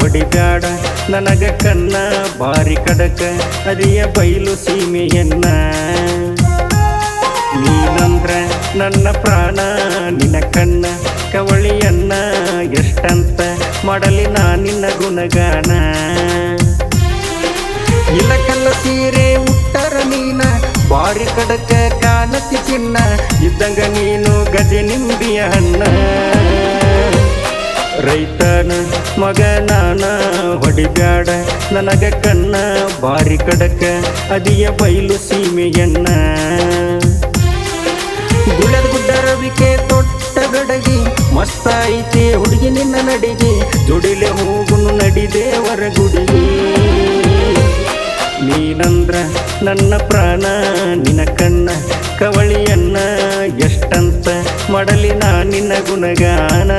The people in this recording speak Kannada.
ಹೊಡಿಬ್ಯಾಡ. ನನಗ ಕನ್ನ ಬಾರಿ ಕಡಕ ಅರಿಯ ಬಯಲು ಸೀಮೆಯನ್ನ. ನೀನಂದ್ರ ನನ್ನ ಪ್ರಾಣ, ನಿನ್ನ ಕಣ್ಣ, ಕವಳಿಯನ್ನ ಎಷ್ಟಂತ ಮಾಡಲಿ ನಾ ನಿನ್ನ ಗುಣಗಾನ. ಇಲಕಲ್ಲ ಸೀರೆ ಉತ್ತರ ನೀನ ಬಾರಿ ಕಡಕ ಕಾಣತಿ ಚಿನ್ನ. ಇದ್ದಂಗ ನೀನು ಗಜೆ ನಿಂಬಿಯ ಹಣ್ಣ ರೈತನ ಮಗ ನಾನ ಹೊಡಿಬ್ಯಾಡ. ನನಗ ಕಣ್ಣ ಬಾರಿ ಕಡಕ, ಅದಿಯ ಬಯಲು ಸೀಮೆಯನ್ನ. ಗುಳದ ಗುಡ್ಡ ರವಿಕೆ ತೊಟ್ಟ ಗಡಗಿ, ಮಸ್ತ ಐತಿ ಹುಡುಗಿ ನಿನ್ನ ನಡಿಗೆ. ದುಡಿಲೆ ಹೋಗುನು ನಡಿದೇವರ ಗುಡಿಗೆ. ನೀನಂದ್ರ ನನ್ನ ಪ್ರಾಣ, ನಿನ್ನ ಕಣ್ಣ, ಕವಳಿಯನ್ನ ಎಷ್ಟಂತ ಮಾಡಲಿ ನಾ ನಿನ್ನ ಗುಣಗಾನ.